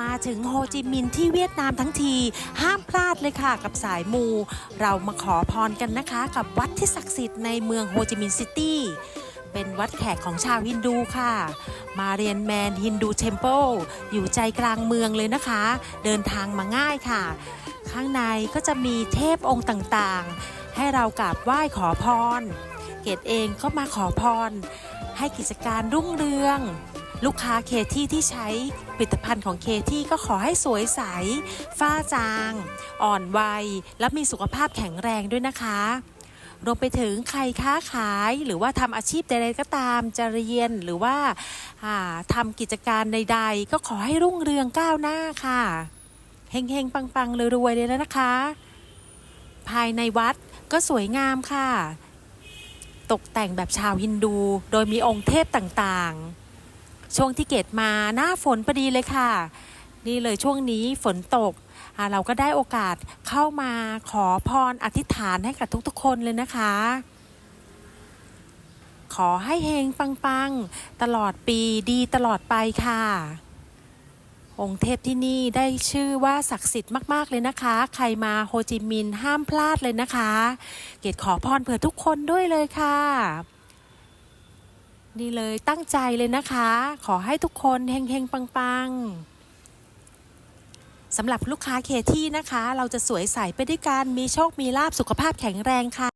มาถึงโฮจิมินห์ที่เวียดนามทั้งที ห้ามพลาดเลยค่ะกับสายมู เรามาขอพรกันนะคะ กับวัดที่ศักดิ์สิทธิ์ในเมืองโฮจิมินห์ซิตี้เป็นวัดแขกของชาวฮินดูค่ะ มาเรียนแมนฮินดูเทมเพิลอยู่ใจกลางเมืองเลยนะคะ เดินทางมาง่ายค่ะ ข้างในก็จะมีเทพองค์ต่างๆ ให้เรากราบไหว้ขอพร เกดเองก็มาขอพร ให้กิจการรุ่งเรือง ลูกค้าเคที่ที่ใช้ผลิตภัณฑ์ของเคที่ก็ขอให้สวยใส ฝ้าจาง อ่อนวัย และมีสุขภาพแข็งแรงด้วยนะคะรวมไปถึงใครค้าขายหรือว่าทำอาชีพใดๆก็ตามจะเรียนหรือว่าอ่าทำกิจการใดๆ ก็ขอให้รุ่งเรืองก้าวหน้าค่ะ เฮงๆ ปังๆรวยๆเลยแล้วนะคะ ภายในวัดก็สวยงามค่ะ ตกแต่งแบบชาวฮินดู โดยมีองค์เทพต่างๆ ช่วงที่เกตมาหน้าฝนพอดีเลยค่ะ นี่เลยช่วงนี้ฝนตก เราก็ได้โอกาสเข้ามาขอพรอธิษฐานให้กับทุกๆคนเลยนะคะ ขอให้เฮงปังๆ ตลอดปีดีตลอดไปค่ะ องค์เทพที่นี่ได้ชื่อว่าศักดิ์สิทธิ์มากๆเลยนะคะ ใครมาโฮจิมินห์ห้ามพลาดเลยนะคะ เกดขอพรเผื่อทุกคนด้วยเลยค่ะ นี่เลยตั้งใจเลยนะคะ ขอให้ทุกคนเฮงๆ ปังๆสำหรับลูกค้าเคที่นะคะ เราจะสวยใสไปด้วยกันมีโชคมีลาบสุขภาพแข็งแรงค่ะ